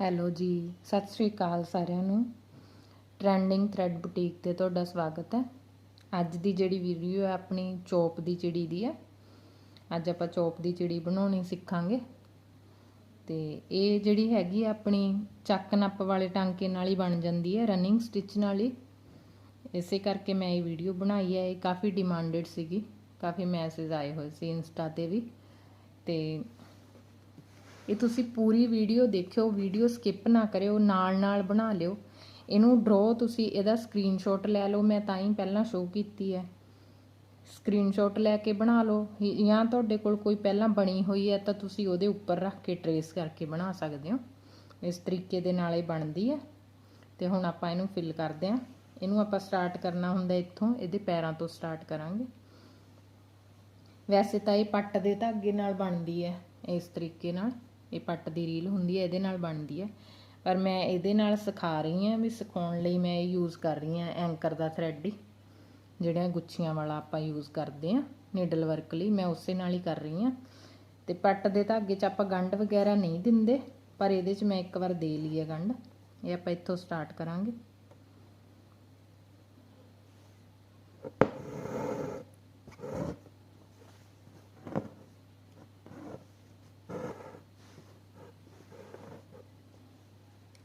Hello ਜੀ, ਸਤਿ ਸ੍ਰੀ ਅਕਾਲ ਸਾਰਿਆਂ ਨੂੰ। ਟ੍ਰੈਂਡਿੰਗ ਥ੍ਰੈਡ ਬੁਟੀਕ ਤੇ ਤੁਹਾਡਾ ਸਵਾਗਤ ਹੈ। ਅੱਜ ਦੀ ਜਿਹੜੀ ਵੀਡੀਓ ਹੈ ਆਪਣੀ ਚੋਪ ਦੀ ਚਿੜੀ ਦੀ ਹੈ। ਅੱਜ ਆਪਾਂ ਚੋਪ ਦੀ ਚਿੜੀ ਬਣਾਉਣੀ ਸਿੱਖਾਂਗੇ। ਤੇ ਇਹ ਜਿਹੜੀ ਹੈਗੀ ਆਪਣੀ ਚੱਕ ਨੱਪ ਵਾਲੇ ਟਾਂਕੇ ਨਾਲ ਹੀ ਬਣ ਜਾਂਦੀ ਹੈ ਰਨਿੰਗ ਸਟਿਚ ਨਾਲ ਹੀ। ਇਸੇ ਕਰਕੇ ਮੈਂ ਇਹ ਵੀਡੀਓ ਬਣਾਈ ਹੈ, ਇਹ ਕਾਫੀ ਡਿਮਾਂਡਡ ਸੀਗੀ। ਕਾਫੀ ਮੈਸੇਜ ਆਏ ਹੋਏ ਸੀ ਇੰਸਟਾ ਤੇ ਵੀ। ਤੇ ਇਹ ਤੁਸੀਂ ਪੂਰੀ ਵੀਡੀਓ ਦੇਖਿਓ, ਵੀਡੀਓ ਸਕਿਪ ਨਾ ਕਰਿਓ, ਨਾਲ ਨਾਲ ਬਣਾ ਲਿਓ। ਇਹਨੂੰ ਡਰਾ ਤੁਸੀਂ ਇਹਦਾ ਸਕਰੀਨਸ਼ਾਟ ਲੈ ਲਓ, ਮੈਂ ਤਾਂ ਹੀ ਪਹਿਲਾਂ ਸ਼ੋਅ ਕੀਤੀ ਹੈ। ਸਕਰੀਨਸ਼ਾਟ ਲੈ ਕੇ ਬਣਾ ਲਓ। ਜਾਂ ਤੁਹਾਡੇ ਕੋਲ ਕੋਈ ਪਹਿਲਾਂ ਬਣੀ ਹੋਈ ਹੈ, ਤਾਂ ਤੁਸੀਂ ਉਹਦੇ ਉੱਪਰ ਰੱਖ ਕੇ ਟਰੇਸ ਕਰਕੇ ਬਣਾ ਸਕਦੇ ਹੋ। ਇਸ ਤਰੀਕੇ ਦੇ ਨਾਲ ਇਹ ਬਣਦੀ ਹੈ। ਤੇ ਹੁਣ ਆਪਾਂ ਇਹਨੂੰ ਫਿਲ ਕਰਦੇ ਹਾਂ। ਇਹਨੂੰ ਆਪਾਂ ਸਟਾਰਟ ਕਰਨਾ ਹੁੰਦਾ ਇੱਥੋਂ, ਇਹਦੇ ਪੈਰਾਂ ਤੋਂ ਸਟਾਰਟ ਕਰਾਂਗੇ। ਵੈਸੇ ਤਾਂ ਇਹ ਪੱਟ ਦੇ ਧਾਗੇ ਨਾਲ ਬਣਦੀ ਹੈ, ਇਸ ਤਰੀਕੇ ਨਾਲ। ਇਹ ਪੱਟ ਦੀ ਰੀਲ ਹੁੰਦੀ ਹੈ, ਇਹਦੇ ਨਾਲ ਬਣਦੀ ਹੈ। ਪਰ ਮੈਂ ਇਹਦੇ ਨਾਲ ਸਿਖਾ ਰਹੀ ਹਾਂ ਵੀ ਸਿਖਾਉਣ ਲਈ ਮੈਂ ਇਹ ਯੂਜ਼ ਕਰ ਰਹੀ ਹਾਂ ਐਂਕਰ ਦਾ ਥ੍ਰੈਡ ਹੀ। ਜਿਹੜੀਆਂ ਗੁੱਛੀਆਂ ਵਾਲਾ ਆਪਾਂ ਯੂਜ਼ ਕਰਦੇ ਹਾਂ ਨੀਡਲ ਵਰਕ ਲਈ, ਮੈਂ ਉਸੇ ਨਾਲ ਹੀ ਕਰ ਰਹੀ ਹਾਂ। ਤੇ ਪੱਟ ਦੇ ਧਾਗੇ 'ਚ ਆਪਾਂ ਗੰਢ ਵਗੈਰਾ ਨਹੀਂ ਦਿੰਦੇ, ਪਰ ਇਹਦੇ 'ਚ ਮੈਂ ਇੱਕ ਵਾਰ ਦੇ ਲਈ ਹੈ ਗੰਢ। ਇਹ ਆਪਾਂ ਇੱਥੋਂ ਸਟਾਰਟ ਕਰਾਂਗੇ।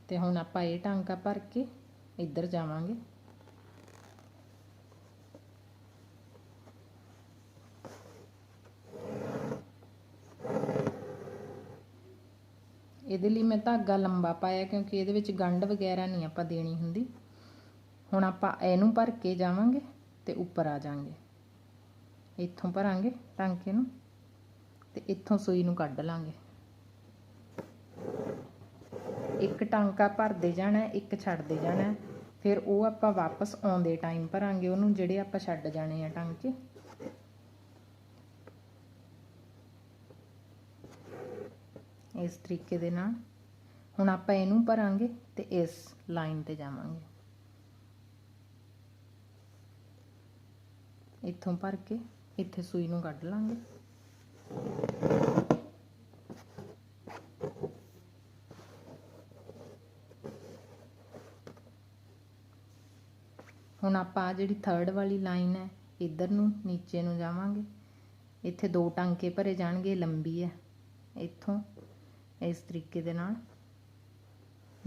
ਤੇ ਹੁਣ ਆਪਾਂ ਇਹ ਟਾਂਕਾ ਭਰ ਕੇ ਇੱਧਰ ਜਾਵਾਂਗੇ। ਇਹਦੇ ਲਈ ਮੈਂ ਧਾਗਾ ਲੰਬਾ ਪਾਇਆ ਕਿਉਂਕਿ ਇਹਦੇ ਵਿੱਚ ਗੰਢ ਵਗੈਰਾ ਨਹੀਂ ਆਪਾਂ ਦੇਣੀ ਹੁੰਦੀ। ਹੁਣ ਆਪਾਂ ਇਹਨੂੰ ਭਰ ਕੇ ਜਾਵਾਂਗੇ ਤੇ ਉੱਪਰ ਆ ਜਾਾਂਗੇ। ਇੱਥੋਂ ਭਰਾਂਗੇ ਟਾਂਕੇ ਨੂੰ ਤੇ ਇੱਥੋਂ ਸੂਈ ਨੂੰ ਕੱਢ ਲਾਂਗੇ। ਇੱਕ ਟਾਂਕਾ ਭਰਦੇ ਜਾਣਾ, ਇੱਕ ਛੱਡਦੇ ਜਾਣਾ, ਫਿਰ ਉਹ ਆਪਾਂ ਵਾਪਸ ਆਉਂਦੇ ਟਾਈਮ ਭਰਾਂਗੇ, ਉਹਨੂੰ ਜਿਹੜੇ ਆਪਾਂ ਛੱਡ ਜਾਣੇ ਆ ਟਾਂਕੇ। ਇਸ ਤਰੀਕੇ ਦੇ ਨਾਲ। ਹੁਣ ਆਪਾਂ ਇਹਨੂੰ ਭਰਾਂਗੇ ਤੇ ਇਸ ਲਾਈਨ ਤੇ ਜਾਵਾਂਗੇ। ਇੱਥੋਂ ਭਰ ਕੇ ਇੱਥੇ ਸੂਈ ਨੂੰ ਕੱਢ ਲਾਂਗੇ। ਹੁਣ ਆਪਾਂ ਜਿਹੜੀ ਥਰਡ ਵਾਲੀ ਲਾਈਨ ਹੈ, ਇੱਧਰ ਨੂੰ, ਨੀਚੇ ਨੂੰ ਜਾਵਾਂਗੇ। ਇੱਥੇ ਦੋ ਟਾਂਕੇ ਭਰੇ ਜਾਣਗੇ ਲੰਬੀ ਹੈ। ਇੱਥੋਂ, ਇਸ ਤਰੀਕੇ ਦੇ ਨਾਲ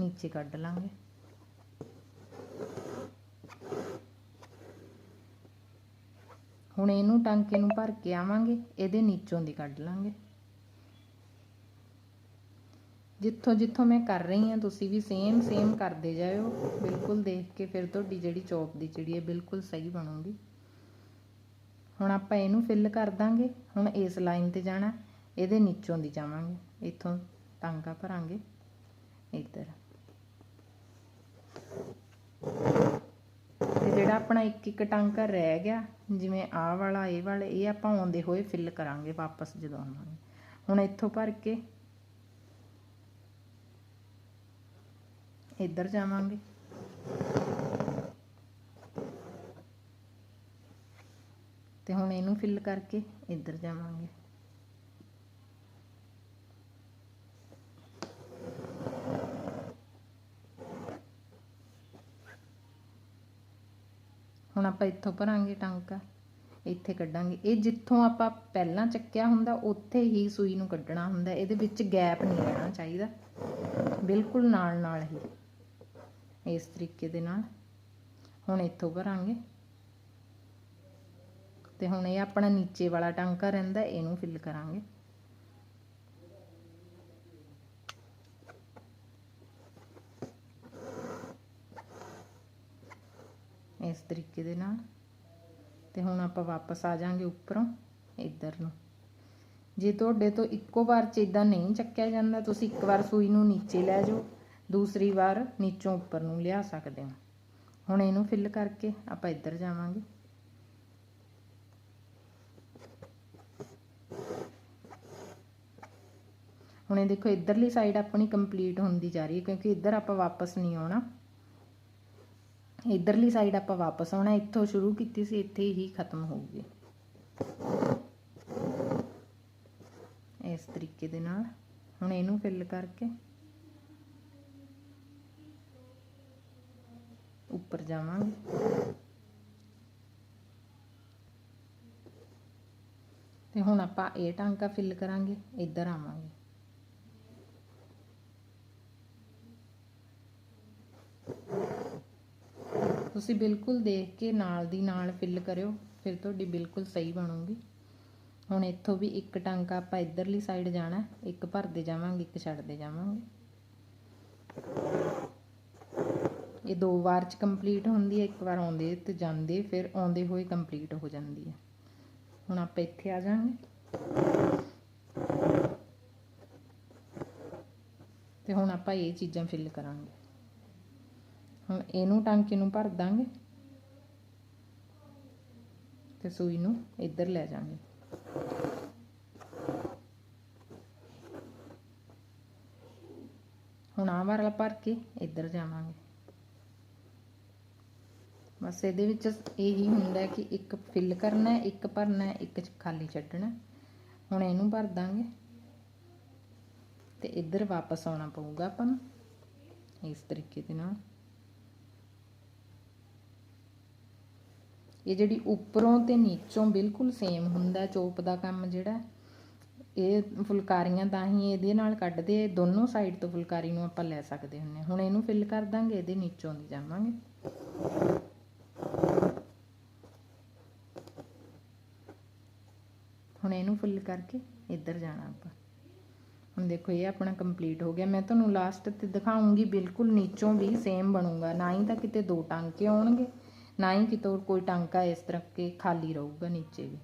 ਨੀਚੇ ਕੱਢ ਲਾਂਗੇ। ਹੁਣ ਇਹਨੂੰ ਟਾਂਕੇ ਨੂੰ ਭਰ ਕੇ ਆਵਾਂਗੇ, ਇਹਦੇ ਨੀਚੋਂ ਦੀ ਕੱਢ ਲਾਂਗੇ। ਜਿੱਥੋਂ ਜਿੱਥੋਂ ਮੈਂ ਕਰ ਰਹੀ ਹਾਂ, ਤੁਸੀਂ ਵੀ ਸੇਮ ਸੇਮ ਕਰਦੇ ਜਾਇਓ। ਬਿਲਕੁਲ ਦੇਖ ਕੇ ਫਿਰ ਤੁਹਾਡੀ ਜਿਹੜੀ ਚੌਪ ਦੀ ਚਿੜੀ ਹੈ, ਬਿਲਕੁਲ ਸਹੀ ਬਣੂਗੀ। ਹੁਣ ਆਪਾਂ ਇਹਨੂੰ ਫਿਲ ਕਰ ਦਾਂਗੇ। ਹੁਣ ਇਸ ਲਾਈਨ ਤੇ ਜਾਣਾ, ਇਹਦੇ ਨੀਚੋਂ ਦੀ ਜਾਵਾਂਗੇ। ਇੱਥੋਂ ਟਾਂਗਾ ਭਰਾਂਗੇ, ਇੱਧਰ। ਤੇ ਜਿਹੜਾ ਆਪਣਾ ਇੱਕ ਇੱਕ ਟਾਂਕਾ ਰਹਿ ਗਿਆ, ਜਿਵੇਂ ਆਹ ਵਾਲਾ, ਇਹ ਵਾਲਾ, ਇਹ ਆਪਾਂ ਆਉਂਦੇ ਹੋਏ ਫਿਲ ਕਰਾਂਗੇ ਵਾਪਸ ਜਦੋਂ ਆਵਾਂਗੇ। ਹੁਣ ਇੱਥੋਂ ਭਰ ਕੇ ਇੱਧਰ ਜਾਵਾਂਗੇ। ਤੇ ਹੁਣ ਇਹਨੂੰ ਫਿਲ ਕਰਕੇ ਇੱਧਰ ਜਾਵਾਂਗੇ। ਹੁਣ ਆਪਾਂ ਇੱਥੋਂ ਭਰਾਂਗੇ ਟਾਂਕਾ, ਇੱਥੇ ਕੱਢਾਂਗੇ। ਇਹ ਜਿੱਥੋਂ ਆਪਾਂ ਪਹਿਲਾਂ ਚੱਕਿਆ ਹੁੰਦਾ, ਉੱਥੇ ਹੀ ਸੂਈ ਨੂੰ ਕੱਢਣਾ ਹੁੰਦਾ। ਇਹਦੇ ਵਿੱਚ ਗੈਪ ਨਹੀਂ ਰਹਿਣਾ ਚਾਹੀਦਾ। ਬਿਲਕੁਲ ਨਾਲ ਨਾਲ ਹੀ। ਇਸ ਤਰੀਕੇ ਦੇ ਨਾਲ। ਹੁਣ ਇੱਥੋਂ ਭਰਾਂਗੇ। ਤੇ ਹੁਣ ਇਹ ਆਪਣਾ ਨੀਚੇ ਵਾਲਾ ਟਾਂਕਾ ਰਹਿੰਦਾ, ਇਹਨੂੰ ਫਿਲ ਕਰਾਂਗੇ। ਇਸ ਤਰੀਕੇ ਦੇ ਨਾਲ। ਤੇ ਹੁਣ ਆਪਾਂ ਵਾਪਸ ਆ ਜਾਾਂਗੇ ਉੱਪਰੋਂ, ਇੱਧਰ ਨੂੰ। ਜੇ ਤੁਹਾਡੇ ਤੋਂ ਇੱਕੋ ਵਾਰ ਚ ਇਦਾਂ ਨਹੀਂ ਚੱਕਿਆ ਜਾਂਦਾ, ਤੁਸੀਂ ਇੱਕ ਵਾਰ ਸੂਈ ਨੂੰ ਨੀਚੇ ਲੈ ਜਾਓ। ਦੂਸਰੀ ਵਾਰ ਨੀਚੋਂ ਉੱਪਰ ਨੂੰ ਲਿਆ ਸਕਦੇ ਹੋ। ਹੁਣ ਇਹਨੂੰ ਫਿਲ ਕਰਕੇ ਆਪਾਂ ਇੱਧਰ ਜਾਵਾਂਗੇ। ਹੁਣ ਇਹ ਦੇਖੋ, ਇੱਧਰਲੀ ਸਾਈਡ ਆਪਣੀ ਕੰਪਲੀਟ ਹੁੰਦੀ ਜਾ ਰਹੀ ਹੈ, ਕਿਉਂਕਿ ਇੱਧਰ ਆਪਾਂ ਵਾਪਸ ਨਹੀਂ ਆਉਣਾ। ਇੱਧਰਲੀ ਸਾਈਡ ਆਪਾਂ ਵਾਪਸ ਆਉਣਾ, ਇੱਥੋਂ ਸ਼ੁਰੂ ਕੀਤੀ ਸੀ, ਇੱਥੇ ਹੀ ਖਤਮ ਹੋਊਗੀ। ਇਸ ਤਰੀਕੇ ਦੇ ਨਾਲ ਹੁਣ ਇਹਨੂੰ ਫਿਲ ਕਰਕੇ ਉੱਪਰ ਜਾਵਾਂਗੇ। ਤੇ ਹੁਣ ਆਪਾਂ ਇਹ ਟਾਂਕਾ ਫਿਲ ਕਰਾਂਗੇ, ਇੱਧਰ ਆਵਾਂਗੇ। ਤੁਸੀਂ ਬਿਲਕੁਲ ਦੇਖ ਕੇ ਨਾਲ ਦੀ ਨਾਲ ਫਿਲ ਕਰਿਓ, ਫਿਰ ਤੁਹਾਡੀ ਬਿਲਕੁਲ ਸਹੀ ਬਣੂਗੀ। ਹੁਣ ਇੱਥੋਂ ਵੀ ਇੱਕ ਟਾਂਕਾ ਆਪਾਂ ਇਧਰਲੀ ਸਾਈਡ ਜਾਣਾ, ਇੱਕ ਭਰਦੇ ਜਾਵਾਂਗੇ, ਇੱਕ ਛੱਡਦੇ ਜਾਵਾਂਗੇ। ਇਹ ਦੋ ਵਾਰ ਚ ਕੰਪਲੀਟ ਹੁੰਦੀ ਹੈ, ਇੱਕ ਵਾਰ ਆਉਂਦੇ ਤੇ ਜਾਂਦੇ, ਫਿਰ ਆਉਂਦੇ ਹੋਏ ਕੰਪਲੀਟ ਹੋ ਜਾਂਦੀ ਹੈ। ਹੁਣ ਆਪਾਂ ਇੱਥੇ ਆ ਜਾਾਂਗੇ ਤੇ ਹੁਣ ਆਪਾਂ ਇਹ ਚੀਜ਼ਾਂ ਫਿਲ ਕਰਾਂਗੇ। ਹੁਣ ਇਹਨੂੰ ਟਾਂਕੇ ਨੂੰ ਭਰ ਦਾਂਗੇ ਤੇ ਸੂਈ ਨੂੰ ਇੱਧਰ ਲੈ ਜਾਾਂਗੇ ਹੁਣ ਆਹ ਵਾਲਾ ਭਰ ਕੇ ਇੱਧਰ ਜਾਵਾਂਗੇ। ਬਸ ਇਹਦੇ ਵਿੱਚ ਇਹੀ ਹੁੰਦਾ ਕਿ ਇੱਕ ਫਿਲ ਕਰਨਾ ਇੱਕ ਭਰਨਾ ਇੱਕ ਖਾਲੀ ਛੱਡਣਾ ਹੁਣ ਇਹਨੂੰ ਭਰ ਦਾਂਗੇ ਤੇ ਇੱਧਰ ਵਾਪਸ ਆਉਣਾ ਪਊਗਾ ਆਪਾਂ ਨੂੰ ਇਸ ਤਰੀਕੇ ਦੇ ਨਾਲ। ਇਹ ਜਿਹੜੀ ਉੱਪਰੋਂ ਤੇ ਨੀਚੋਂ ਬਿਲਕੁਲ ਸੇਮ ਹੁੰਦਾ ਚੋਪ ਦਾ ਕੰਮ ਜਿਹੜਾ ਇਹ ਫੁਲਕਾਰੀਆਂ ਤਾਂ ਹੀ ਇਹਦੇ ਨਾਲ ਕੱਢਦੇ ਦੋਨੋਂ ਸਾਈਡ ਤੋਂ ਫੁਲਕਾਰੀ ਨੂੰ ਆਪਾਂ ਲੈ ਸਕਦੇ ਹੁੰਨੇ ਹੁਣ ਇਹਨੂੰ ਫਿਲ ਕਰ ਦਾਂਗੇ, ਇਹਦੇ ਨੀਚੋਂ ਦੀ ਜਾਵਾਂਗੇ। ਇਹਨੂੰ ਫਿਲ ਕਰਕੇ ਇੱਧਰ ਜਾਣਾ ਆਪਾਂ। ਹੁਣ ਦੇਖੋ, ਇਹ ਆਪਣਾ ਕੰਪਲੀਟ ਹੋ ਗਿਆ। ਮੈਂ ਤੁਹਾਨੂੰ ਲਾਸਟ ਤੇ ਦਿਖਾਉਂਗੀ, ਬਿਲਕੁਲ ਨੀਚੋਂ ਵੀ ਸੇਮ ਬਣੂਗਾ। ਨਾ ਹੀ ਤਾਂ ਕਿਤੇ ਦੋ ਟਾਂਕੇ ਆਉਣਗੇ, ਨਾ ਹੀ ਕਿਤੋਂ ਕੋਈ ਟਾਂਕਾ ਇਸ ਤਰ੍ਹਾਂ ਕੇ ਖਾਲੀ ਰਹੂਗਾ ਨੀਚੇ ਵੀ।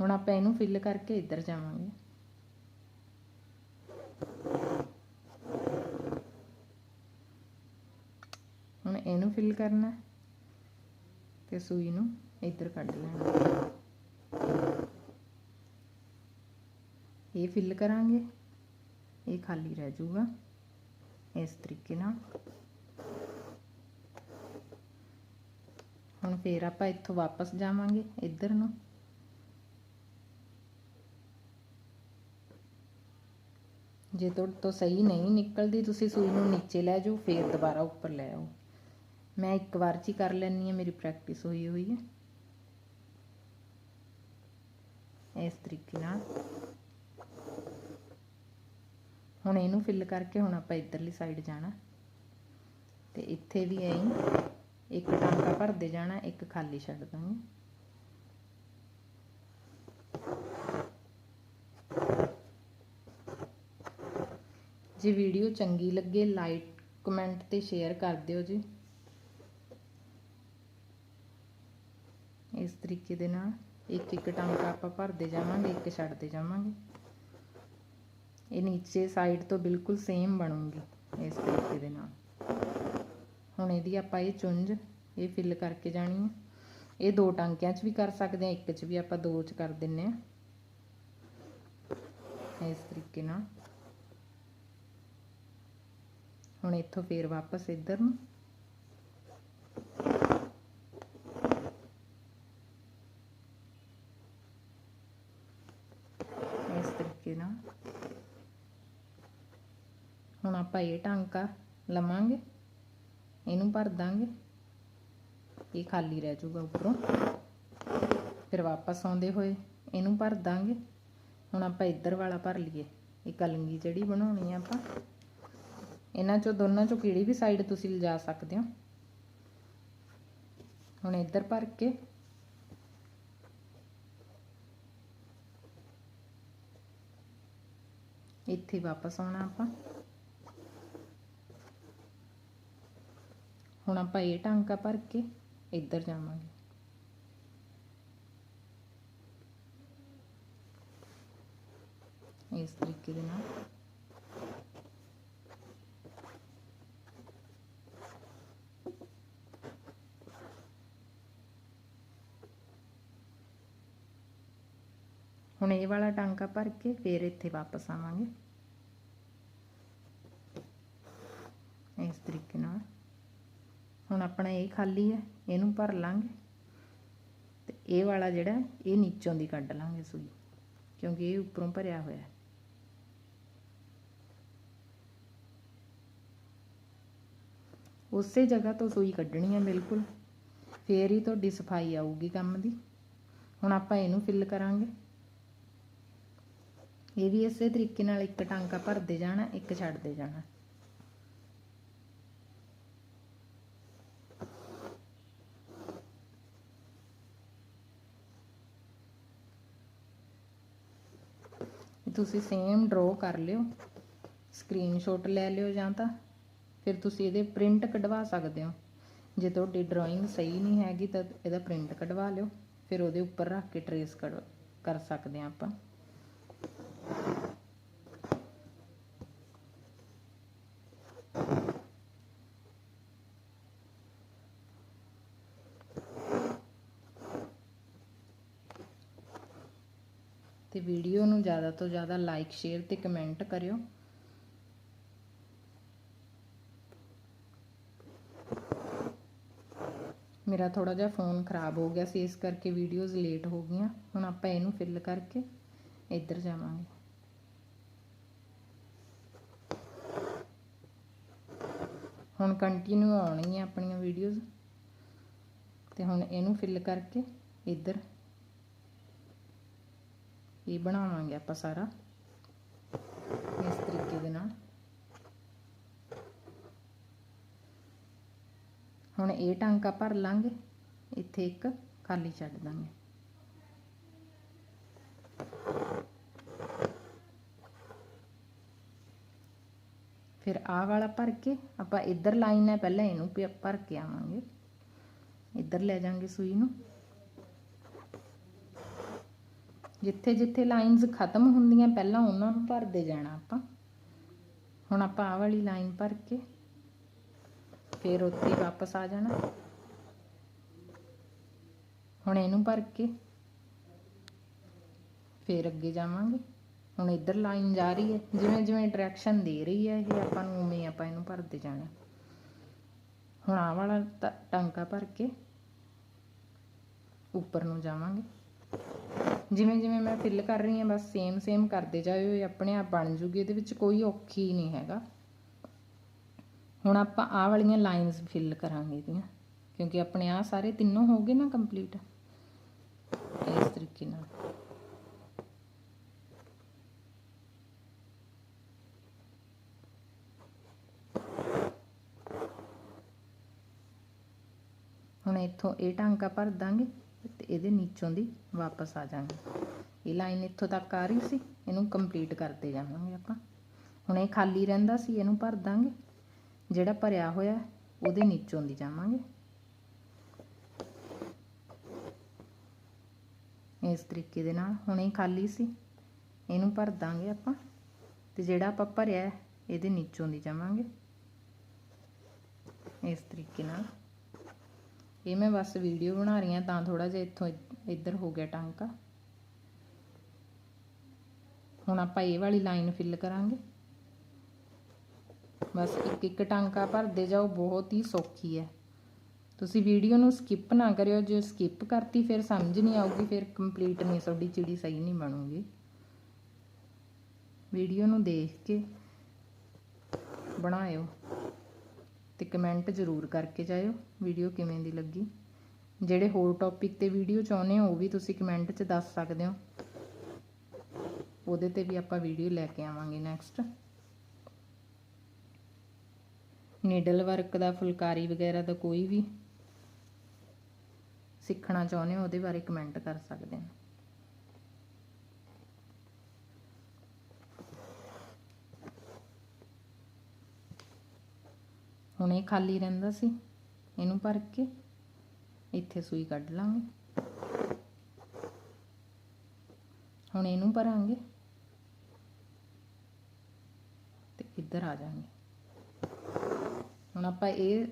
ਹੁਣ ਆਪਾਂ ਇਹਨੂੰ ਫਿਲ ਕਰਕੇ ਇੱਧਰ ਜਾਵਾਂਗੇ। ਹੁਣ ਇਹਨੂੰ ਫਿਲ ਕਰਨਾ ਤੇ ਸੂਈ ਨੂੰ ਇੱਧਰ ਕੱਢ ਲੈਣਾ ਇਹ ਫਿਲ ਕਰਾਂਗੇ ਇਹ ਖਾਲੀ ਰਹਿ ਜਾਊਗਾ ਇਸ ਤਰੀਕੇ ਨਾਲ ਹੁਣ ਫੇਰ ਆਪਾਂ ਇੱਥੋਂ ਵਾਪਸ ਜਾਵਾਂਗੇ ਇੱਧਰ ਨੂੰ ਜੇ ਤੁਹਾਡੇ ਤੋਂ ਸਹੀ ਨਹੀਂ ਨਿਕਲਦੀ ਤੁਸੀਂ ਸੂਈ ਨੂੰ ਨੀਚੇ ਲੈ ਜਾਓ ਫੇਰ ਦੁਬਾਰਾ ਉੱਪਰ ਲੈ ਆਓ ਮੈਂ ਇੱਕ ਵਾਰ ਚ ਹੀ ਕਰ ਲੈਣੀ ਆ ਮੇਰੀ ਪ੍ਰੈਕਟਿਸ ਹੋਈ ਹੋਈ ਹੈ ਇਸ ਤਰੀਕੇ ਨਾਲ ਹੁਣ ਇਹਨੂੰ ਫਿਲ ਕਰਕੇ ਹੁਣ ਆਪਾਂ ਇਧਰਲੀ ਸਾਈਡ ਜਾਣਾ। ਤੇ ਇੱਥੇ ਵੀ ਐਂ ਇੱਕ ਟਾਂਕਾ ਭਰਦੇ ਜਾਣਾ, ਇੱਕ ਖਾਲੀ ਛੱਡ ਦਾਂਗੇ ਜੇ ਵੀਡੀਓ ਚੰਗੀ ਲੱਗੇ ਲਾਈਕ ਕਮੈਂਟ ਤੇ ਸ਼ੇਅਰ ਕਰ ਦਿਓ ਜੀ। ਇਸ ਤਰੀਕੇ ਦੇ ਨਾਲ ਇੱਕ ਇੱਕ ਟਾਂਕਾ ਆਪਾਂ ਭਰਦੇ ਜਾਵਾਂਗੇ, ਇੱਕ ਛੱਡਦੇ ਜਾਵਾਂਗੇ। ਇਹ ਨੀਚੇ ਸਾਈਡ ਤੋਂ ਬਿਲਕੁਲ ਸੇਮ ਬਣੂਗੀ ਇਸ ਤਰੀਕੇ ਦੇ ਨਾਲ। ਹੁਣ ਇਹਦੀ ਆਪਾਂ ਇਹ ਚੁੰਝ ਇਹ ਫਿਲ ਕਰਕੇ ਜਾਣੀ ਹੈ। ਇਹ ਦੋ ਟਾਂਕਿਆਂ 'ਚ ਵੀ ਕਰ ਸਕਦੇ ਆ ਇੱਕ 'ਚ ਵੀ ਆਪਾਂ ਦੋ 'ਚ ਕਰ ਦਿੰਨੇ ਆ ਇਸ ਤਰੀਕੇ ਨਾਲ। ਹੁਣ ਇੱਥੋਂ ਫੇਰ ਵਾਪਸ ਇੱਧਰ ਨੂੰ ਇਸ ਤਰੀਕੇ ਨਾਲ ਹੁਣ ਆਪਾਂ ਇਹ ਟਾਂਕਾ ਲਵਾਂਗੇ, ਇਹਨੂੰ ਭਰ ਦਾਂਗੇ। ਇਹ ਖਾਲੀ ਰਹਿ ਜਾਊਗਾ ਉੱਪਰੋਂ। ਫਿਰ ਵਾਪਸ ਆਉਂਦੇ ਹੋਏ ਇਹਨੂੰ ਭਰ ਦਾਂਗੇ। ਹੁਣ ਆਪਾਂ ਇੱਧਰ ਵਾਲਾ ਭਰ ਲਈਏ। ਇਹ ਕਲੰਗੀ ਜਿਹੜੀ ਬਣਾਉਣੀ ਆ ਆਪਾਂ। ਇਹਨਾਂ ਚੋਂ, ਦੋਨਾਂ ਚੋਂ ਕਿਹੜੀ ਵੀ ਸਾਈਡ ਤੁਸੀਂ ਲਿਜਾ ਸਕਦੇ ਹੋ। ਹੁਣ ਇੱਧਰ ਭਰ ਕੇ ਇੱਥੇ ਵਾਪਸ ਆਉਣਾ ਆਪਾਂ। ਹੁਣ ਆਪਾਂ ਇਹ ਟਾਂਕਾ ਭਰ ਕੇ ਇੱਧਰ ਜਾਵਾਂਗੇ। ਇਸ ਤਰੀਕੇ ਦੇ ਨਾਲ। ਹੁਣ ਇਹ ਵਾਲਾ ਟਾਂਕਾ ਭਰ ਕੇ ਫੇਰ ਇੱਥੇ ਵਾਪਸ ਆਵਾਂਗੇ। ਇਸ ਤਰੀਕੇ ਨਾਲ। ਹੁਣ ਆਪਣਾ ਇਹ ਖਾਲੀ ਹੈ, ਇਹਨੂੰ ਭਰ ਲਾਂਗੇ। ਤੇ ਇਹ ਵਾਲਾ ਜਿਹੜਾ, ਇਹ ਨੀਚੋਂ ਦੀ ਕੱਢ ਲਾਂਗੇ ਸੂਈ, ਕਿਉਂਕਿ ਇਹ ਉੱਪਰੋਂ ਭਰਿਆ ਹੋਇਆ ਹੈ। ਉਸੇ ਜਗ੍ਹਾ ਤੋਂ ਸੂਈ ਕੱਢਣੀ ਹੈ ਬਿਲਕੁਲ, ਫੇਰ ਹੀ ਤੁਹਾਡੀ ਸਫ਼ਾਈ ਆਊਗੀ ਕੰਮ ਦੀ। ਹੁਣ ਆਪਾਂ ਇਹਨੂੰ ਫਿਲ ਕਰਾਂਗੇ। ਇਹ ਵੀ ਇਸੇ ਤਰੀਕੇ ਨਾਲ ਇੱਕ ਟਾਂਕਾ ਭਰਦੇ ਜਾਣਾ, ਇੱਕ ਛੱਡਦੇ ਜਾਣਾ। ਤੁਸੀਂ ਸੇਮ ਡਰਾ ਕਰ ਲਿਓ ਸਕਰੀਨਸ਼ਾਟ ਲੈ ਲਿਓ ਜਾਂ ਤਾਂ, ਫਿਰ ਤੁਸੀਂ ਇਹਦੇ ਪ੍ਰਿੰਟ ਕਢਵਾ ਸਕਦੇ ਹੋ। ਜੇ ਤੁਹਾਡੀ ਡਰਾਇੰਗ ਸਹੀ ਨਹੀਂ ਹੈਗੀ ਤਾਂ ਇਹਦਾ ਪ੍ਰਿੰਟ ਕਢਵਾ ਲਿਓ, ਫਿਰ ਉਹਦੇ ਉੱਪਰ ਰੱਖ ਕੇ ਟਰੇਸ ਕਰ ਸਕਦੇ ਹਾਂ ਆਪਾਂ ਤੇ ਵੀਡੀਓ ਨੂੰ ਜ਼ਿਆਦਾ ਤੋਂ ਜ਼ਿਆਦਾ ਲਾਈਕ ਸ਼ੇਅਰ ਤੇ ਕਮੈਂਟ ਕਰਿਓ। ਮੇਰਾ ਥੋੜਾ ਜਿਹਾ ਫੋਨ ਖਰਾਬ ਹੋ ਗਿਆ ਸੀ, ਇਸ ਕਰਕੇ ਵੀਡੀਓਜ਼ ਲੇਟ ਹੋ ਗਈਆਂ। ਹੁਣ ਆਪਾਂ ਇਹਨੂੰ ਫਿਲ ਕਰਕੇ ਇੱਧਰ ਜਾਵਾਂਗੇ। ਹੁਣ ਕੰਟੀਨਿਊ ਆਉਣਗੀਆਂ ਆਪਣੀਆਂ ਵੀਡੀਓਜ਼ ਤੇ ਹੁਣ ਇਹਨੂੰ ਫਿਲ ਕਰਕੇ ਇੱਧਰ ਇਹ ਬਣਾਵਾਂਗੇ ਆਪਾਂ ਸਾਰਾ? ਇਸ ਤਰੀਕੇ ਦੇ ਨਾਲ। ਹੁਣ ਇਹ ਟਾਂਕਾ ਭਰ ਲਾਂਗੇ। ਇੱਥੇ ਇੱਕ ਖਾਲੀ ਛੱਡ ਦਾਂਗੇ। ਫਿਰ ਆਹ ਵਾਲਾ ਭਰ ਕੇ ਆਪਾਂ ਇੱਧਰ ਲਾਈਨ ਹੈ, ਪਹਿਲਾਂ ਇਹਨੂੰ ਭਰ ਕੇ ਆਵਾਂਗੇ। ਇੱਧਰ ਲੈ ਜਾਾਂਗੇ ਸੂਈ ਨੂੰ। ਜਿੱਥੇ ਜਿੱਥੇ ਲਾਈਨਸ ਖਤਮ ਹੁੰਦੀਆਂ, ਪਹਿਲਾਂ ਉਹਨਾਂ ਨੂੰ ਭਰਦੇ ਜਾਣਾ ਆਪਾਂ। ਹੁਣ ਆਪਾਂ ਆਹ ਵਾਲੀ ਲਾਈਨ ਭਰ ਕੇ ਫਿਰ ਉੱਥੇ ਵਾਪਸ ਆ ਜਾਣਾ। ਹੁਣ ਇਹਨੂੰ ਭਰ ਕੇ ਫਿਰ ਅੱਗੇ ਜਾਵਾਂਗੇ। ਹੁਣ ਇੱਧਰ ਲਾਈਨ ਜਾ ਰਹੀ ਹੈ, ਜਿਵੇਂ ਜਿਵੇਂ ਡਾਇਰੈਕਸ਼ਨ ਦੇ ਰਹੀ ਹੈ ਇਹ, ਆਪਾਂ ਨੂੰ ਉਵੇਂ ਆਪਾਂ ਇਹਨੂੰ ਭਰਦੇ ਜਾਣਾ। ਹੁਣ ਆਹ ਵਾਲਾ ਟਾਂਕਾ ਭਰ ਕੇ ਉੱਪਰ ਨੂੰ ਜਾਵਾਂਗੇ। ਜਿਵੇਂ ਜਿਵੇਂ ਮੈਂ ਫਿਲ ਕਰ ਰਹੀ ਹਾਂ, ਬਸ ਸੇਮ ਸੇਮ ਕਰਦੇ ਜਾਇਓ, ਇਹ ਆਪਣੇ ਆਪ ਬਣ ਜੂਗੀ, ਇਹਦੇ ਵਿੱਚ ਕੋਈ ਔਖੀ ਨਹੀਂ ਹੈਗਾ। ਹੁਣ ਆਪਾਂ ਆਹ ਵਾਲੀਆਂ ਲਾਈਨਸ ਫਿਲ ਕਰਾਂਗੇ ਇਹਦੀਆਂ, ਕਿਉਂਕਿ ਆਪਣੇ ਆ ਸਾਰੇ ਤਿੰਨੋਂ ਹੋ ਗਏ ਨਾ ਕੰਪਲੀਟ ਇਸ ਤਰੀਕੇ ਨਾਲ। ਹੁਣ ਇੱਥੋਂ ਇਹ ਟਾਂਕਾ ਭਰ ਦਾਂਗੇ। ਤੇ ਇਹਦੇ ਨੀਚੋਂ ਦੀ ਵਾਪਸ ਆ ਜਾਾਂਗੇ ਇਹ ਲਾਈਨ ਇੱਥੋਂ ਤੱਕ ਆ ਰਹੀ ਸੀ, ਇਹਨੂੰ ਕੰਪਲੀਟ ਕਰਦੇ ਜਾਵਾਂਗੇ ਆਪਾਂ। ਹੁਣ ਇਹ ਖਾਲੀ ਰਹਿੰਦਾ ਸੀ, ਇਹਨੂੰ ਭਰ ਦਾਂਗੇ। ਜਿਹੜਾ ਭਰਿਆ ਹੋਇਆ, ਉਹਦੇ ਨੀਚੋਂ ਦੀ ਜਾਵਾਂਗੇ। ਇਸ ਤਰੀਕੇ ਦੇ ਨਾਲ ਹੁਣ ਇਹ ਖਾਲੀ ਸੀ, ਇਹਨੂੰ ਭਰ ਦਾਂਗੇ ਆਪਾਂ। ਤੇ ਜਿਹੜਾ ਆਪਾਂ ਭਰਿਆ, ਇਹਦੇ ਨੀਚੋਂ ਦੀ ਜਾਵਾਂਗੇ। ਇਸ ਤਰੀਕੇ ਨਾਲ। ਇਹ ਮੈਂ ਬਸ ਵੀਡੀਓ ਬਣਾ ਰਹੀ ਹਾਂ, ਤਾਂ ਥੋੜਾ ਜਿਹਾ ਇੱਥੋਂ ਇੱਧਰ ਹੋ ਗਿਆ ਟਾਂਕਾ। ਹੁਣ ਆਪਾਂ ਇਹ ਵਾਲੀ ਲਾਈਨ ਫਿਲ ਕਰਾਂਗੇ। ਬਸ ਇੱਕ ਇੱਕ ਟਾਂਕਾ ਭਰਦੇ ਜਾਓ, ਬਹੁਤ ਹੀ ਸੌਖੀ ਹੈ। ਤੁਸੀਂ ਵੀਡੀਓ ਨੂੰ ਸਕਿਪ ਨਾ ਕਰਿਓ, ਜੇ ਸਕਿਪ ਕਰਤੀ ਫਿਰ ਸਮਝ ਨਹੀਂ ਆਊਗੀ, ਫਿਰ ਕੰਪਲੀਟ ਨਹੀਂ, ਤੁਹਾਡੀ ਚਿੜੀ ਸਹੀ ਨਹੀਂ ਬਣੂਗੀ। ਵੀਡੀਓ ਨੂੰ ਦੇਖ ਕੇ ਬਣਾਇਓ। ਤੇ ਕਮੈਂਟ ਜ਼ਰੂਰ ਕਰਕੇ ਜਾਇਓ ਵੀਡੀਓ ਕਿਵੇਂ ਦੀ ਲੱਗੀ? ਜਿਹੜੇ ਹੋਰ ਟੌਪਿਕ ਤੇ ਵੀਡੀਓ ਚਾਹੁੰਦੇ ਹੋ, ਉਹ ਵੀ ਤੁਸੀਂ ਕਮੈਂਟ 'ਚ ਦੱਸ ਸਕਦੇ ਹੋ। ਉਹਦੇ ਤੇ ਵੀ ਆਪਾਂ ਵੀਡੀਓ ਲੈ ਕੇ ਆਵਾਂਗੇ ਨੈਕਸਟ ਨੀਡਲ ਵਰਕ ਦਾ, ਫੁਲਕਾਰੀ ਵਗੈਰਾ ਦਾ ਕੋਈ ਵੀ ਸਿੱਖਣਾ ਚਾਹੁੰਦੇ ਹੋ, ਉਹਦੇ ਬਾਰੇ ਕਮੈਂਟ ਕਰ ਸਕਦੇ ਹੋ। ਹੁਣ ਇਹ ਖਾਲੀ ਰਹਿੰਦਾ ਸੀ। ਇਹਨੂੰ ਭਰ ਕੇ ਇੱਥੇ ਸੂਈ ਕੱਢ ਲਾਂਗੇ। ਹੁਣ ਇਹਨੂੰ ਭਰਾਂਗੇ ਤੇ ਇੱਧਰ ਆ ਜਾਾਂਗੇ। ਹੁਣ ਆਪਾਂ ਇਹ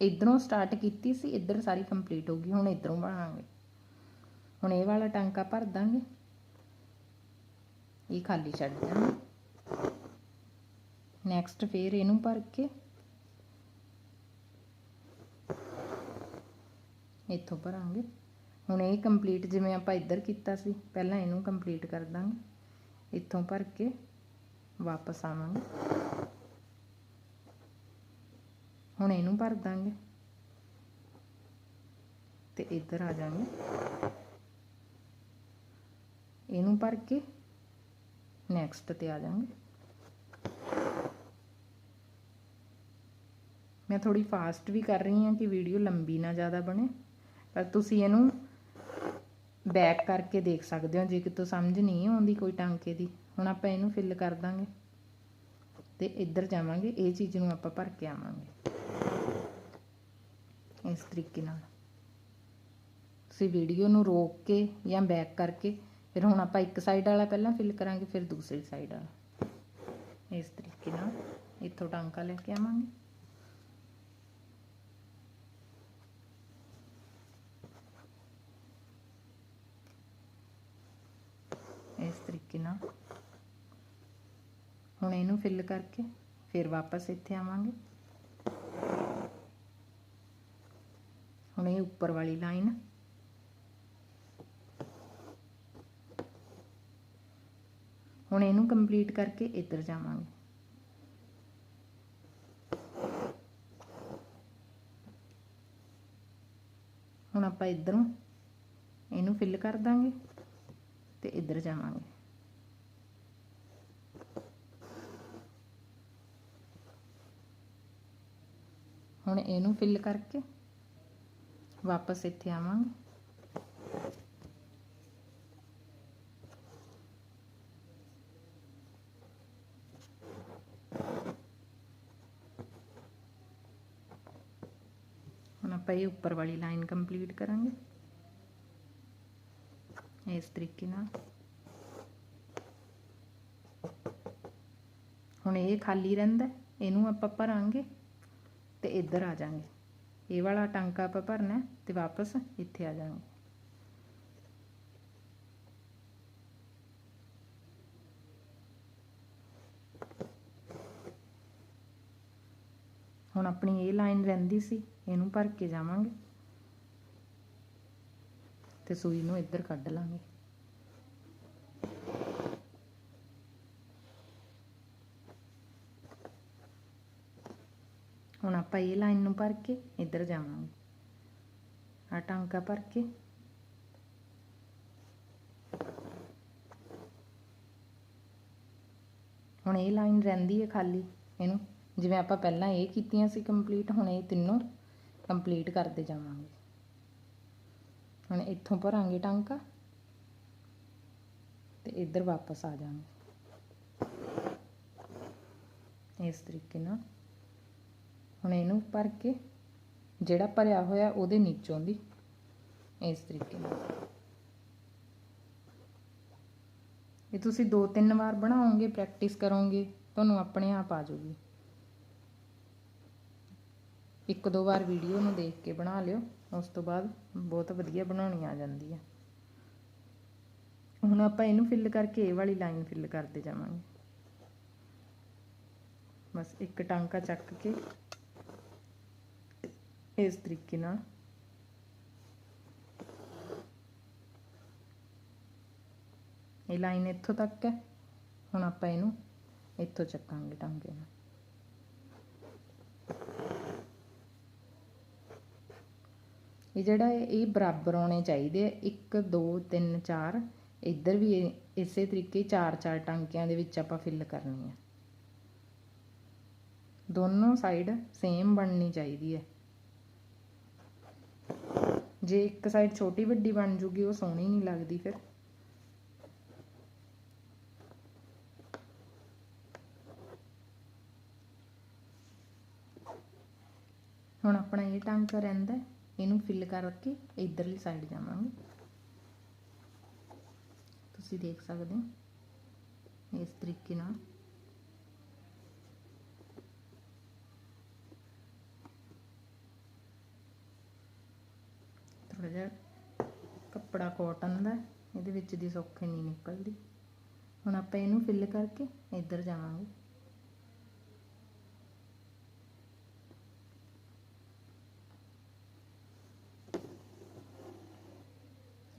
ਇਧਰੋਂ ਸਟਾਰਟ ਕੀਤੀ ਸੀ, ਇੱਧਰ ਸਾਰੀ ਕੰਪਲੀਟ ਹੋ ਗਈ, ਹੁਣ ਇਧਰੋਂ ਬਣਾਵਾਂਗੇ। ਹੁਣ ਇਹ ਵਾਲਾ ਟਾਂਕਾ ਭਰ ਦਾਂਗੇ। ਇਹ ਖਾਲੀ ਛੱਡ ਦਾਂਗੇ ਨੈਕਸਟ ਫੇਰ ਇਹਨੂੰ ਭਰ ਕੇ ਇੱਥੋਂ ਭਰਾਂਗੇ। ਹੁਣ ਇਹ ਕੰਪਲੀਟ ਜਿਵੇਂ ਆਪਾਂ ਇੱਧਰ ਕੀਤਾ ਸੀ, ਪਹਿਲਾਂ ਇਹਨੂੰ ਕੰਪਲੀਟ ਕਰ ਦਾਂਗੇ। ਇੱਥੋਂ ਭਰ ਕੇ ਵਾਪਸ ਆਵਾਂਗੇ। ਹੁਣ ਇਹਨੂੰ ਭਰ ਦਾਂਗੇ। ਤੇ ਇੱਧਰ ਆ ਜਾਾਂਗੇ। ਇਹਨੂੰ ਭਰ ਕੇ ਨੈਕਸਟ ਤੇ ਆ ਜਾਾਂਗੇ। ਮੈਂ ਥੋੜੀ ਫਾਸਟ ਵੀ ਕਰ ਰਹੀ ਹਾਂ ਕਿ ਵੀਡੀਓ ਲੰਬੀ ਨਾ ਜ਼ਿਆਦਾ ਬਣੇ। ਪਰ ਤੁਸੀਂ ਇਹਨੂੰ ਬੈਕ ਕਰਕੇ ਦੇਖ ਸਕਦੇ ਹੋ, ਜੇ ਕਿਤੋਂ ਸਮਝ ਨਹੀਂ ਆਉਂਦੀ ਕੋਈ ਟਾਂਕੇ ਦੀ। ਹੁਣ ਆਪਾਂ ਇਹਨੂੰ ਫਿਲ ਕਰ ਦਾਂਗੇ ਤੇ ਇੱਧਰ ਜਾਵਾਂਗੇ, ਇਹ ਚੀਜ਼ ਨੂੰ ਆਪਾਂ ਭਰ ਕੇ ਆਵਾਂਗੇ। ਇਸ ਤਰੀਕੇ ਨਾਲ। ਤੁਸੀਂ ਵੀਡੀਓ ਨੂੰ ਰੋਕ ਕੇ ਜਾਂ ਬੈਕ ਕਰਕੇ, ਫਿਰ ਹੁਣ ਆਪਾਂ ਇੱਕ ਸਾਈਡ ਵਾਲਾ ਪਹਿਲਾਂ ਫਿਲ ਕਰਾਂਗੇ, ਫਿਰ ਦੂਸਰੀ ਸਾਈਡ ਵਾਲਾ। ਇਸ ਤਰੀਕੇ ਨਾਲ ਇੱਥੋਂ ਟਾਂਕਾ ਲੈ ਕੇ ਆਵਾਂਗੇ। ਇਸ ਤਰੀਕੇ ਨਾਲ। ਹੁਣ ਇਹਨੂੰ ਫਿਲ ਕਰਕੇ ਫਿਰ ਵਾਪਸ ਇੱਥੇ ਆਵਾਂਗੇ। ਹੁਣ ਇਹ ਉੱਪਰ ਵਾਲੀ ਲਾਈਨ ਹੁਣ ਇਹਨੂੰ ਕੰਪਲੀਟ ਕਰਕੇ ਇੱਧਰ ਜਾਵਾਂਗੇ। ਹੁਣ ਆਪਾਂ ਇੱਧਰੋਂ ਇਹਨੂੰ ਫਿਲ ਕਰ ਦਾਂਗੇ। ਤੇ ਇੱਧਰ ਜਾਵਾਂਗੇ। ਹੁਣ ਇਹਨੂੰ ਫਿਲ ਕਰਕੇ ਵਾਪਸ ਇੱਥੇ ਆਵਾਂਗੇ। ਹੁਣ ਆਪਾਂ ਇਹ ਉੱਪਰ ਵਾਲੀ ਲਾਈਨ ਕੰਪਲੀਟ ਕਰਾਂਗੇ। ਇਸ ਤਰੀਕੇ ਨਾਲ ਹੁਣ ਇਹ ਖਾਲੀ ਰਹਿੰਦਾ ਇਹਨੂੰ ਆਪਾਂ ਭਰਾਂਗੇ ਤੇ ਇੱਧਰ ਆ ਜਾਾਂਗੇ। ਇਹ ਵਾਲਾ ਟਾਂਕਾ ਆਪਾਂ ਭਰਨਾ ਤੇ ਵਾਪਸ ਇੱਥੇ ਆ ਜਾਾਂਗੇ ਹੁਣ ਆਪਣੀ ਇਹ ਲਾਈਨ ਰਹਿੰਦੀ ਸੀ, ਇਹਨੂੰ ਭਰ ਕੇ ਜਾਵਾਂਗੇ। ਤੇ ਸੂਈ ਨੂੰ ਇੱਧਰ ਕੱਢ ਲਾਂਗੇ। ਹੁਣ ਆਪਾਂ ਇਹ ਲਾਈਨ ਨੂੰ ਭਰ ਕੇ ਇੱਧਰ ਜਾਵਾਂਗੇ। ਆ ਟਾਂਕਾ ਭਰ ਕੇ। ਹੁਣ ਇਹ ਲਾਈਨ ਰਹਿੰਦੀ ਹੈ ਖਾਲੀ ਇਹਨੂੰ। ਜਿਵੇਂ ਆਪਾਂ ਪਹਿਲਾਂ ਇਹ ਕੀਤੀਆਂ ਸੀ ਕੰਪਲੀਟ ਹੁਣ ਇਹ ਤਿੰਨੋਂ ਕੰਪਲੀਟ ਕਰਦੇ ਜਾਵਾਂਗੇ। ਹੁਣ ਇੱਥੋਂ ਭਰਾਂਗੇ ਟਾਂਕਾ ਤੇ ਇੱਧਰ ਵਾਪਸ ਆ ਜਾਵਾਂਗੇ। ਇਸ ਤਰੀਕੇ ਨਾਲ। ਹੁਣ ਇਹਨੂੰ ਭਰ ਕੇ ਜਿਹੜਾ ਭਰਿਆ ਹੋਇਆ ਉਹਦੇ ਨੀਚੋਂ ਦੀ। ਇਸ ਤਰੀਕੇ ਨਾਲ। ਇਹ ਤੁਸੀਂ ਦੋ ਤਿੰਨ ਵਾਰ ਬਣਾਓਗੇ ਪ੍ਰੈਕਟਿਸ ਕਰੋਗੇ, ਤੁਹਾਨੂੰ ਆਪਣੇ ਆਪ ਆ ਜਾਊਗੀ। ਇੱਕ ਦੋ ਵਾਰ ਵੀਡੀਓ ਨੂੰ ਦੇਖ ਕੇ ਬਣਾ ਲਿਓ। ਉਸ ਤੋਂ ਬਾਅਦ ਬਹੁਤ ਵਧੀਆ ਬਣਾਉਣੀ ਆ ਜਾਂਦੀ ਹੈ ਹੁਣ ਆਪਾਂ ਇਹਨੂੰ ਫਿਲ ਕਰਕੇ ਇਹ ਵਾਲੀ ਲਾਈਨ ਫਿਲ ਕਰਦੇ ਜਾਵਾਂਗੇ। ਬਸ ਇੱਕ ਟਾਂਕਾ ਚੱਕ ਕੇ ਇਸ ਤਰੀਕੇ ਨਾਲ। ਇਹ ਲਾਈਨ ਇੱਥੋਂ ਤੱਕ ਹੈ। ਹੁਣ ਆਪਾਂ ਇਹਨੂੰ ਇੱਥੋਂ ਚੱਕਾਂਗੇ ਟਾਂਕੇ ਨਾਲ। ਇਹ ਜਿਹੜਾ ਹੈ ਇਹ ਬਰਾਬਰ ਆਉਣੇ ਚਾਹੀਦੇ ਆ। 1 2 3 4 ਇੱਧਰ ਵੀ ਇਹ- ਇਸੇ ਤਰੀਕੇ ਚਾਰ ਚਾਰ ਟਾਂਕਿਆਂ ਦੇ ਵਿੱਚ ਆਪਾਂ ਫਿਲ ਕਰਨੀ ਹੈ ਦੋਨੋਂ ਸਾਈਡ ਸੇਮ ਬਣਨੀ ਚਾਹੀਦੀ ਹੈ ਜੇ ਇੱਕ ਸਾਈਡ ਛੋਟੀ ਵੱਡੀ ਬਣ ਜੂਗੀ ਉਹ ਸੋਹਣੀ ਨਹੀਂ ਲੱਗਦੀ ਫਿਰ। ਹੁਣ ਆਪਣਾ ਇਹ ਟਾਂਕਾ ਰਹਿੰਦਾ। ਹੈ, ਇਹਨੂੰ ਫਿਲ ਕਰਕੇ ਇਧਰਲੀ ਸਾਈਡ ਜਾਵਾਂਗੇ। ਤੁਸੀਂ ਦੇਖ ਸਕਦੇ ਹੋ ਇਸ ਤਰੀਕੇ ਨਾਲ। ਥੋੜਾ ਜਿਹਾ ਕੱਪੜਾ ਕਾਟਨ ਦਾ, ਇਹਦੇ ਵਿੱਚ ਦੀ ਸੌਖੇ ਨਹੀਂ ਨਿਕਲਦੀ। ਹੁਣ ਆਪਾਂ ਇਹਨੂੰ ਫਿਲ ਕਰਕੇ ਇੱਧਰ ਜਾਵਾਂਗੇ।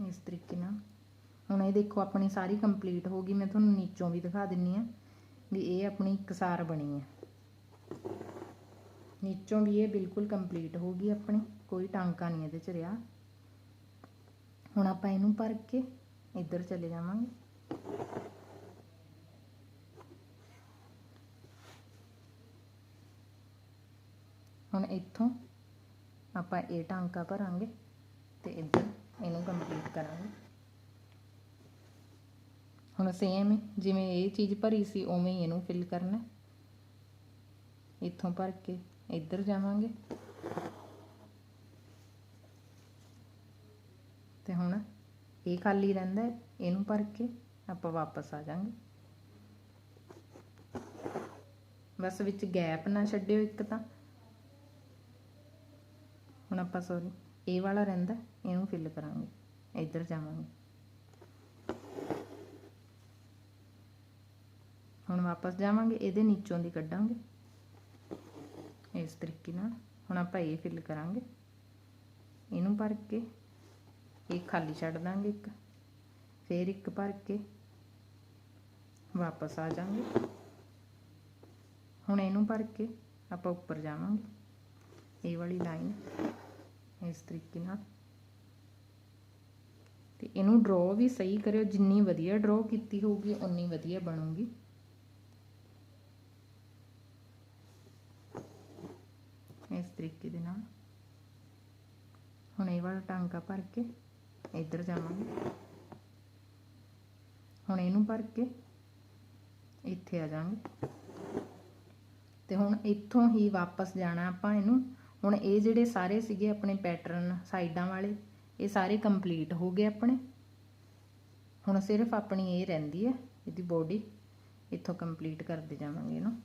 ਇਸ ਤਰੀਕੇ ਨਾਲ। ਹੁਣ ਇਹ ਦੇਖੋ, ਆਪਣੀ ਸਾਰੀ ਕੰਪਲੀਟ ਹੋ ਗਈ। ਮੈਂ ਤੁਹਾਨੂੰ ਨੀਚੋਂ ਵੀ ਦਿਖਾ ਦਿੰਨੀ ਆ ਵੀ ਇਹ ਆਪਣੀ ਇਕਸਾਰ ਬਣੀ ਹੈ ਨੀਚੋਂ ਵੀ ਇਹ ਬਿਲਕੁਲ ਕੰਪਲੀਟ ਹੋ ਗਈ ਆਪਣੀ। ਕੋਈ ਟਾਂਕਾ ਨਹੀਂ ਇਹਦੇ ਚ ਰਿਹਾ। ਹੁਣ ਆਪਾਂ ਇਹਨੂੰ ਭਰ ਕੇ ਇੱਧਰ ਚਲੇ ਜਾਵਾਂਗੇ। ਹੁਣ ਇੱਥੋਂ ਆਪਾਂ ਇਹ ਟਾਂਕਾ ਭਰਾਂਗੇ ਤੇ ਇੱਧਰ ਇਹਨੂੰ ਕੰਪਲੀਟ ਕਰਾਂਗੇ ਹੁਣ ਸੇਮ ਜਿਵੇਂ ਇਹ ਚੀਜ਼ ਭਰੀ ਸੀ, ਉਵੇਂ ਹੀ ਇਹਨੂੰ ਫਿਲ ਕਰਨਾ। ਇੱਥੋਂ ਭਰ ਕੇ ਇੱਧਰ ਜਾਵਾਂਗੇ। ਤੇ ਹੁਣ ਇਹ ਖਾਲੀ ਰਹਿੰਦਾ ਇਹਨੂੰ ਭਰ ਕੇ ਆਪਾਂ ਵਾਪਸ ਆ ਜਾਾਂਗੇ ਬਸ ਵਿੱਚ ਗੈਪ ਨਾ ਛੱਡਿਓ ਇੱਕ ਤਾਂ। ਹੁਣ ਆਪਾਂ ਸੌਰੀ ਇਹ ਵਾਲਾ ਰਹਿੰਦਾ, ਇਹਨੂੰ ਫਿਲ ਕਰਾਂਗੇ। ਇੱਧਰ ਜਾਵਾਂਗੇ। ਹੁਣ ਵਾਪਸ ਜਾਵਾਂਗੇ, ਇਹਦੇ ਨੀਚੋਂ ਦੀ ਕੱਢਾਂਗੇ। ਇਸ ਤਰੀਕੇ ਨਾਲ। ਹੁਣ ਆਪਾਂ ਇਹ ਫਿਲ ਕਰਾਂਗੇ। ਇਹਨੂੰ ਭਰ ਕੇ, ਇਹ ਖਾਲੀ ਛੱਡ ਦਾਂਗੇ ਇੱਕ। ਫੇਰ ਇੱਕ ਭਰ ਕੇ ਵਾਪਸ ਆ ਜਾਾਂਗੇ ਹੁਣ ਇਹਨੂੰ ਭਰ ਕੇ ਆਪਾਂ ਉੱਪਰ ਜਾਵਾਂਗੇ। ਇਹ ਵਾਲੀ ਲਾਈਨ ਇਸ ਤਰੀਕੇ ਨਾਲ। ਤੇ ਇਹਨੂੰ ਡਰਾ ਵੀ ਸਹੀ ਕਰਿਓ, ਜਿੰਨੀ ਵਧੀਆ ਡਰਾ ਕੀਤੀ ਹੋਊਗੀ ਉਨੀ ਵਧੀਆ ਬਣੂਗੀ। ਇਸ ਤਰੀਕੇ ਦੇ ਨਾਲ। ਹੁਣ ਇਹ ਵਾਲਾ ਟਾਂਕਾ ਭਰ ਕੇ ਇੱਧਰ ਜਾਵਾਂਗੇ। ਹੁਣ ਇਹਨੂੰ ਭਰ ਕੇ ਇੱਥੇ ਆ ਜਾਵਾਂਗੇ। ਤੇ ਹੁਣ ਇੱਥੋਂ ਹੀ ਵਾਪਸ ਜਾਣਾ ਆਪਾਂ ਇਹਨੂੰ। ਹੁਣ ਇਹ ਜਿਹੜੇ ਸਾਰੇ ਸੀਗੇ ਆਪਣੇ ਪੈਟਰਨ ਸਾਈਡਾਂ ਵਾਲੇ ਇਹ ਸਾਰੇ ਕੰਪਲੀਟ ਹੋ ਗਏ ਆਪਣੇ। ਹੁਣ ਸਿਰਫ ਆਪਣੀ ਇਹ ਰਹਿੰਦੀ ਹੈ, ਇਹਦੀ ਬੋਡੀ ਇੱਥੋਂ ਕੰਪਲੀਟ ਕਰਦੇ ਜਾਵਾਂਗੇ ਇਹਨੂੰ।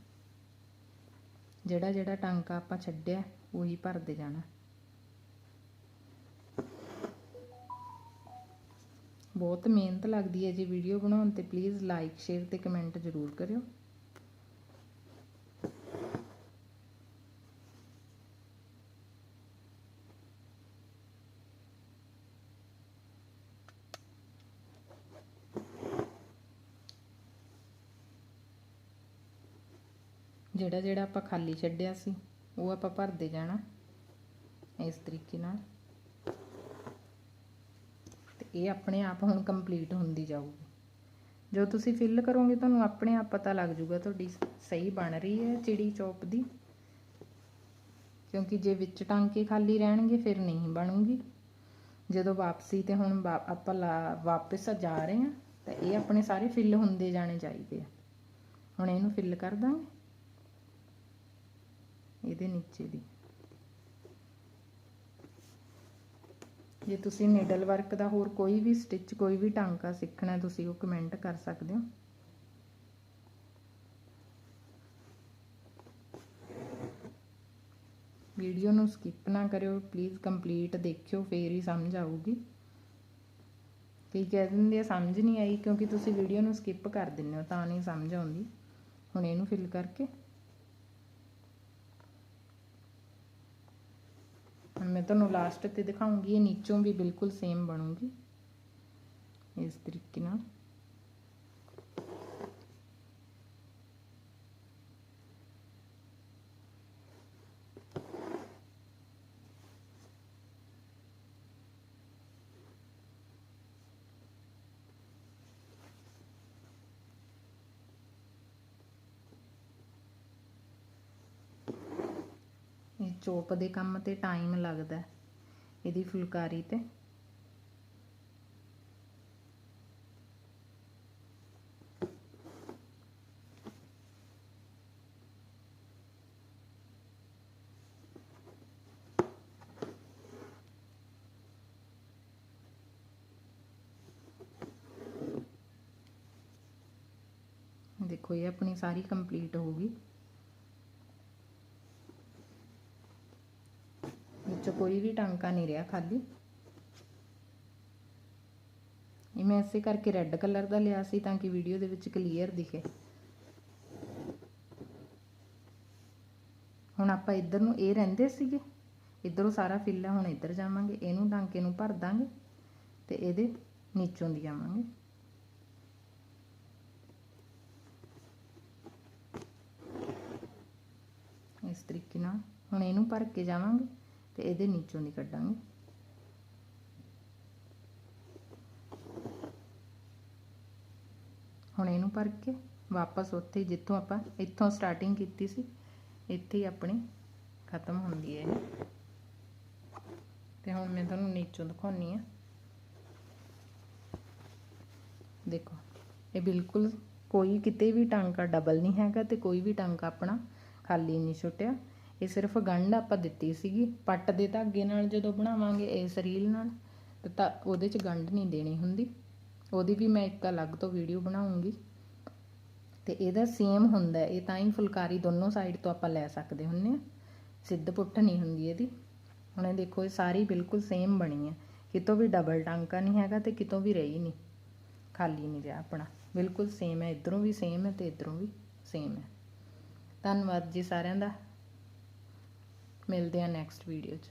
ਜਿਹੜਾ ਜਿਹੜਾ ਟਾਂਕਾ ਆਪਾਂ ਛੱਡਿਆ, ਉਹੀ ਭਰਦੇ ਜਾਣਾ। ਬਹੁਤ ਮਿਹਨਤ ਲੱਗਦੀ ਹੈ ਜੀ ਵੀਡੀਓ ਬਣਾਉਣ ਤੇ। ਪਲੀਜ਼ ਲਾਈਕ ਸ਼ੇਅਰ ਤੇ ਕਮੈਂਟ ਜ਼ਰੂਰ ਕਰਿਓ। ਜਿਹੜਾ ਜਿਹੜਾ ਆਪਾਂ ਖਾਲੀ ਛੱਡਿਆ ਸੀ, ਉਹ ਆਪਾਂ ਭਰਦੇ ਜਾਣਾ ਇਸ ਤਰੀਕੇ ਨਾਲ। ਤੇ ਇਹ ਆਪਣੇ ਆਪ ਹੁਣ ਕੰਪਲੀਟ ਹੁੰਦੀ ਜਾਊਗੀ। ਜੋ ਤੁਸੀਂ ਫਿਲ ਕਰੋਗੇ, ਤੁਹਾਨੂੰ ਆਪਣੇ ਆਪ ਪਤਾ ਲੱਗ ਜਾਊਗਾ ਤੁਹਾਡੀ ਸਹੀ ਬਣ ਰਹੀ ਹੈ ਚਿੜੀ ਚੌਪ ਦੀ। ਕਿਉਂਕਿ ਜੇ ਵਿੱਚ ਟਾਂਕੇ ਖਾਲੀ ਰਹਿਣਗੇ, ਫਿਰ ਨਹੀਂ ਬਣੂਗੀ। ਜਦੋਂ ਵਾਪਸੀ ਤੇ ਹੁਣ ਆਪਾਂ ਲਾ- ਵਾਪਸ ਜਾ ਰਹੇ ਹਾਂ, ਤਾਂ ਇਹ ਆਪਣੇ ਸਾਰੇ ਫਿਲ ਹੁੰਦੇ ਜਾਣੇ ਚਾਹੀਦੇ ਆ। ਹੁਣ ਇਹਨੂੰ ਫਿਲ ਕਰ ਦਾਂਗੇ। ਇਹਦੇ ਨੀਚੇ ਦੀ। ਜੇ ਤੁਸੀਂ ਨੀਡਲ ਵਰਕ ਦਾ ਹੋਰ ਕੋਈ ਵੀ ਸਟਿਚ ਕੋਈ ਵੀ ਟਾਂਕਾ ਸਿੱਖਣਾ, ਤੁਸੀਂ ਉਹ ਕਮੈਂਟ ਕਰ ਸਕਦੇ ਹੋ। ਵੀਡੀਓ ਨੂੰ ਸਕਿਪ ਨਾ ਕਰਿਓ ਪਲੀਜ਼ ਕੰਪਲੀਟ ਦੇਖਿਓ, ਫੇਰ ਹੀ ਸਮਝ ਆਊਗੀ। ਕਈ ਕਹਿ ਦਿੰਦੇ ਆ, ਸਮਝ ਨਹੀਂ ਆਈ ਕਿਉਂਕਿ ਤੁਸੀਂ ਵੀਡੀਓ ਨੂੰ ਸਕਿਪ ਕਰ ਦਿੰਦੇ ਹੋ, ਤਾਂ ਨਹੀਂ ਸਮਝ ਆਉਂਦੀ। ਹੁਣ ਇਹਨੂੰ ਫਿਲ ਕਰਕੇ। ਹੁਣ ਮੈਂ ਤੁਹਾਨੂੰ ਲਾਸਟ ਤੇ ਦਿਖਾਉਂਗੀ, ਇਹ ਨੀਚੋਂ ਵੀ ਬਿਲਕੁਲ ਸੇਮ ਬਣੂਗੀ। ਇਸ ਤਰੀਕੇ ਨਾਲ। ਚੋਪ ਦੇ ਕੰਮ ਤੇ ਟਾਈਮ ਲੱਗਦਾ ਇਹਦੀ ਫੁਲਕਾਰੀ ਤੇ। ਦੇਖੋ, ਇਹ ਆਪਣੀ ਸਾਰੀ ਕੰਪਲੀਟ ਹੋ ਗਈ। ਵਿੱਚ ਕੋਈ ਵੀ ਟਾਂਕਾ ਨਹੀਂ ਰਿਹਾ ਖਾਲੀ। ਇਹ ਮੈਂ ਇਸੇ ਕਰਕੇ ਰੈੱਡ ਕਲਰ ਦਾ ਲਿਆ ਸੀ ਤਾਂ ਕਿ ਵੀਡੀਓ ਦੇ ਵਿੱਚ ਕਲੀਅਰ ਦਿਖੇ। ਹੁਣ ਆਪਾਂ ਇੱਧਰ ਨੂੰ, ਇਹ ਰਹਿੰਦੇ ਸੀਗੇ। ਇੱਧਰੋਂ ਸਾਰਾ ਫਿੱਲ ਹੈ ਹੁਣ ਇੱਧਰ ਜਾਵਾਂਗੇ। ਇਹਨੂੰ ਟਾਂਕੇ ਨੂੰ ਭਰ ਦਾਂਗੇ ਤੇ ਇਹਦੇ ਨੀਚੋਂ ਦੀ ਆਵਾਂਗੇ। ਇਸ ਤਰੀਕੇ ਨਾਲ ਹੁਣ ਇਹਨੂੰ ਭਰ ਕੇ ਜਾਵਾਂਗੇ। ਤੇ ਇਹਦੇ ਨੀਚੋਂ ਦੀ ਕੱਢਾਂਗੇ। ਹੁਣ ਇਹਨੂੰ ਭਰ ਕੇ ਵਾਪਸ ਉੱਥੇ ਜਿੱਥੋਂ ਆਪਾਂ ਇੱਥੋਂ ਸਟਾਰਟਿੰਗ ਕੀਤੀ ਸੀ, ਇੱਥੇ ਹੀ ਆਪਣੀ ਖਤਮ ਹੁੰਦੀ ਹੈ ਇਹ। ਤੇ ਹੁਣ ਮੈਂ ਤੁਹਾਨੂੰ ਨੀਚੋਂ ਦਿਖਾਉਣੀ ਆ। ਦੇਖੋ, ਇਹ ਬਿਲਕੁਲ ਕੋਈ ਕਿਤੇ ਵੀ ਟਾਂਕਾ ਡਬਲ ਨਹੀਂ ਹੈਗਾ ਤੇ ਕੋਈ ਵੀ ਟਾਂਕਾ ਆਪਣਾ ਖਾਲੀ ਨਹੀਂ ਛੁੱਟਿਆ। ਇਹ ਸਿਰਫ ਗੰਢ ਆਪਾਂ ਦਿੱਤੀ ਸੀਗੀ। ਪੱਟ ਦੇ ਧਾਗੇ ਨਾਲ ਜਦੋਂ ਬਣਾਵਾਂਗੇ ਇਸ ਰੀਲ ਨਾਲ, ਤੇ ਤਾਂ ਉਹਦੇ 'ਚ ਗੰਢ ਨਹੀਂ ਦੇਣੀ ਹੁੰਦੀ। ਉਹਦੀ ਵੀ ਮੈਂ ਇੱਕ ਅਲੱਗ ਤੋਂ ਵੀਡੀਓ ਬਣਾਉਂਗੀ। ਤੇ ਇਹਦਾ ਸੇਮ ਹੁੰਦਾ ਇਹ ਤਾਂ ਹੀ ਫੁਲਕਾਰੀ ਦੋਨੋਂ ਸਾਈਡ ਤੋਂ ਆਪਾਂ ਲੈ ਸਕਦੇ ਹੁੰਨੇ ਆ ਸਿੱਧ ਪੁੱਠ ਨਹੀਂ ਹੁੰਦੀ ਇਹਦੀ। ਹੁਣ ਇਹ ਦੇਖੋ, ਇਹ ਸਾਰੀ ਬਿਲਕੁਲ ਸੇਮ ਬਣੀ ਹੈ। ਕਿਤੋਂ ਵੀ ਡਬਲ ਟਾਂਕਾ ਨਹੀਂ ਹੈਗਾ ਤੇ ਕਿਤੋਂ ਵੀ ਰਹੀ ਨਹੀਂ। ਖਾਲੀ ਨਹੀਂ ਰਿਹਾ ਆਪਣਾ। ਬਿਲਕੁਲ ਸੇਮ ਹੈ। ਇਧਰੋਂ ਵੀ ਸੇਮ ਹੈ ਤੇ ਇਧਰੋਂ ਵੀ ਸੇਮ ਹੈ। ਧੰਨਵਾਦ ਜੀ ਸਾਰਿਆਂ ਦਾ। ਮਿਲਦੇ ਆ ਨੈਕਸਟ ਵੀਡੀਓ 'ਚ।